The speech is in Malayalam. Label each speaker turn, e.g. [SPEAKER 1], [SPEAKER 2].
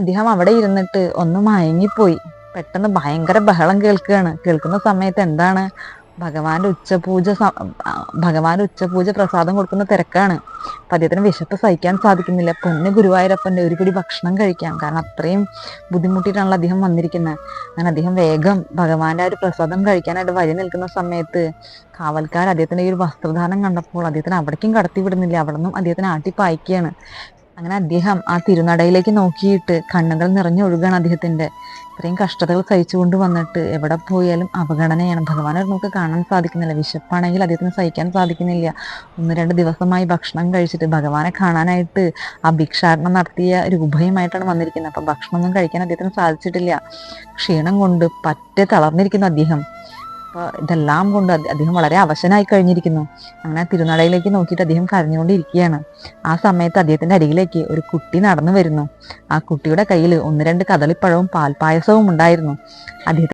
[SPEAKER 1] അദ്ദേഹം അവിടെ ഇരുന്നിട്ട് ഒന്ന് മയങ്ങിപ്പോയി. പെട്ടെന്ന് ഭയങ്കര ബഹളം കേൾക്കുകയാണ്. കേൾക്കുന്ന സമയത്ത് എന്താണ്? ഭഗവാന്റെ ഉച്ചപൂജ ഭഗവാന്റെ ഉച്ചപൂജ പ്രസാദം കൊടുക്കുന്ന തിരക്കാണ്. അദ്ദേഹത്തിന് വിശപ്പ് സഹിക്കാൻ സാധിക്കുന്നില്ല. പൊന്ന് ഗുരുവായൂരപ്പന്റെ ഒരു പിടി ഭക്ഷണം കഴിക്കാം. കാരണം അത്രയും ബുദ്ധിമുട്ടിയിട്ടാണല്ലോ അദ്ദേഹം വന്നിരിക്കുന്നത് അങ്ങനെ അദ്ദേഹം വേഗം ഭഗവാന്റെ ആ ഒരു പ്രസാദം കഴിക്കാനായിട്ട് വഴി നിൽക്കുന്ന സമയത്ത് കാവൽക്കാർ അദ്ദേഹത്തിന്റെ ഈ ഒരു വസ്ത്രധാരണം കണ്ടപ്പോൾ അദ്ദേഹത്തിന് അവിടേക്കും കടത്തി വിടുന്നില്ല അവിടെ നിന്നും അദ്ദേഹത്തിന് ആട്ടി പായിക്കുകയാണ്. അങ്ങനെ അദ്ദേഹം ആ തിരുനടയിലേക്ക് നോക്കിയിട്ട് കണ്ണുകൾ നിറഞ്ഞൊഴുകാണ് അദ്ദേഹത്തിന്റെ ഇത്രയും കഷ്ടതകൾ സഹിച്ചുകൊണ്ട് വന്നിട്ട് എവിടെ പോയാലും അവഗണനയാണ്. ഭഗവാനെ നമുക്ക് കാണാൻ സാധിക്കുന്നില്ല. വിശപ്പാണെങ്കിൽ അദ്ദേഹത്തിന് സഹിക്കാൻ സാധിക്കുന്നില്ല. ഒന്ന് രണ്ട് ദിവസമായി ഭക്ഷണം കഴിച്ചിട്ട് ഭഗവാനെ കാണാനായിട്ട് ആ ഭിക്ഷാടനം നടത്തിയ രൂപയുമായിട്ടാണ് വന്നിരിക്കുന്നത്. അപ്പൊ ഭക്ഷണമൊന്നും കഴിക്കാൻ അദ്ദേഹത്തിന് സാധിച്ചിട്ടില്ല. ക്ഷീണം കൊണ്ട് പറ്റെ തളർന്നിരിക്കുന്നു അദ്ദേഹം. ഇതെല്ലാം കൊണ്ട് അദ്ദേ- അദ്ദേഹം വളരെ അവശനായി കഴിഞ്ഞിരിക്കുന്നു. അങ്ങനെ തിരുനടയിലേക്ക് നോക്കിയിട്ട് അദ്ദേഹം കരഞ്ഞുകൊണ്ടിരിക്കുകയാണ്. ആ സമയത്ത് അദ്ദേഹത്തിന്റെ അരികിലേക്ക് ഒരു കുട്ടി നടന്നു വരുന്നു. ആ കുട്ടിയുടെ കയ്യിൽ ഒന്ന് രണ്ട് കദളിപ്പഴവും പാൽപ്പായസവും ഉണ്ടായിരുന്നു. അദ്ദേഹത്തിന്